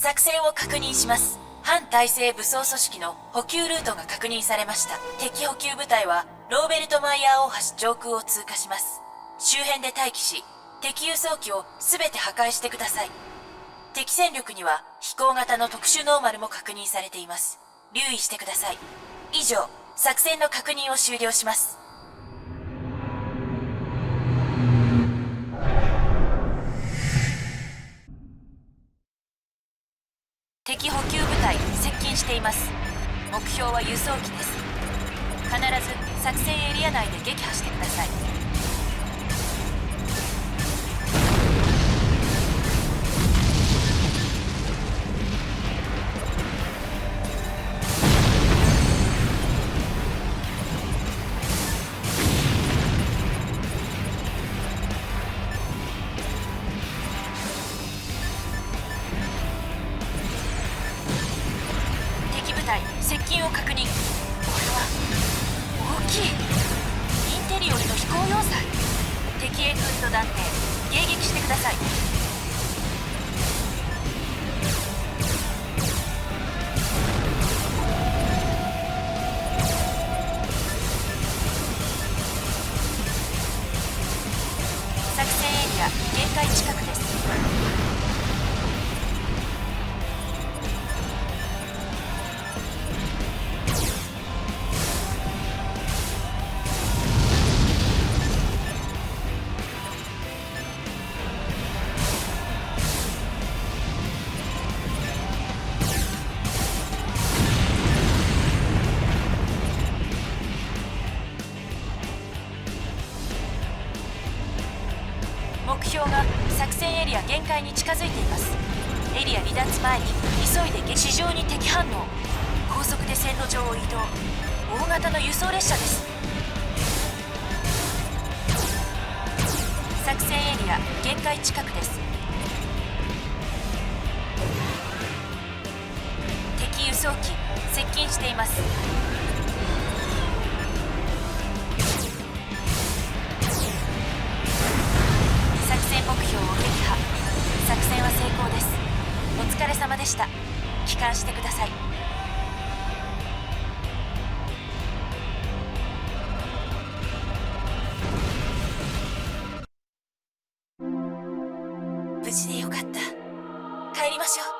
作戦を確認します。反体制武装組織の補給ルートが確認されました。敵補給部隊はローベルトマイヤー大橋上空を通過します。周辺で待機し敵輸送機を全て破壊してください。敵戦力には飛行型の特殊ノーマルも確認されています。留意してください。以上作戦の確認を終了します。補給部隊接近しています。目標は輸送機です。必ず作戦エリア内で撃破してください。隊接近を確認。これは大きい。インテリよりの飛行要塞。敵エンフント団体迎撃してください。作戦エリア限界近くです。目標が作戦エリア限界に近づいています。エリア離脱前に急いで地上に敵反応。高速で線路上を移動。大型の輸送列車です。作戦エリア限界近くです。敵輸送機接近しています。疲れ様でした。帰還してください。無事でよかった。帰りましょう。